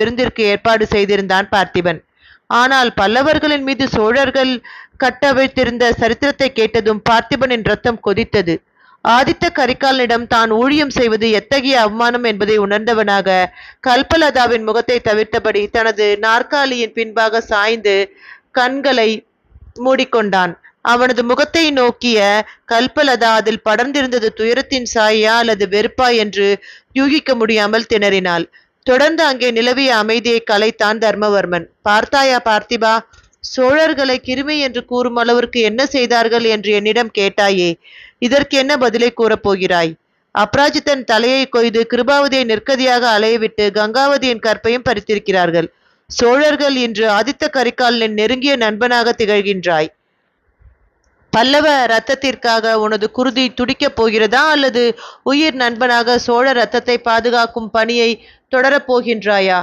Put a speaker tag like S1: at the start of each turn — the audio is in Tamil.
S1: விருந்திற்கு ஏற்பாடு செய்திருந்தான் பார்த்திபன். ஆனால் பல்லவர்களின் மீது சோழர்கள் கட்டவிழ்த்திருந்த சரித்திரத்தை கேட்டதும் பார்த்திபனின் ரத்தம் கொதித்தது. ஆதித்த கரிகாலனிடம் தான் ஊழியம் செய்வது எத்தகைய அவமானம் என்பதை உணர்ந்தவனாக கல்பலதாவின் முகத்தை தவிர்த்தபடி தனது நாற்காலியின் பின்பாக சாய்ந்து கண்களை மூடிக்கொண்டான். அவனது முகத்தை நோக்கிய கல்பலதா அதில் படர்ந்திருந்தது துயரத்தின் சாயா அல்லது வெறுப்பா என்று யூகிக்க முடியாமல் திணறினாள். தொடர்ந்து அங்கே நிலவிய அமைதியை கலைத்தான் தர்மவர்மன். பார்த்தாயா பார்த்திபா சோழர்களை கிருமி என்று கூறும் அளவிற்கு என்ன செய்தார்கள் என்று என்னிடம் கேட்டாயே இதற்கு என்ன பதிலை கூறப்போகிறாய் அப்ராஜித்தன் தலையை கொய்து கிருபாவதியை நிற்கதியாக அலையவிட்டு கங்காவதியின் கற்பையும் பறித்திருக்கிறார்கள். சோழர்கள் இன்று ஆதித்த கரிகாலனின் நெருங்கிய நண்பனாக திகழ்கின்றாய். பல்லவ ரத்தத்திற்காக உனது குருதி துடிக்கப் போகிறதா அல்லது உயிர் நண்பனாக சோழ ரத்தத்தை பாதுகாக்கும் பணியை தொடரப் போகின்றாயா?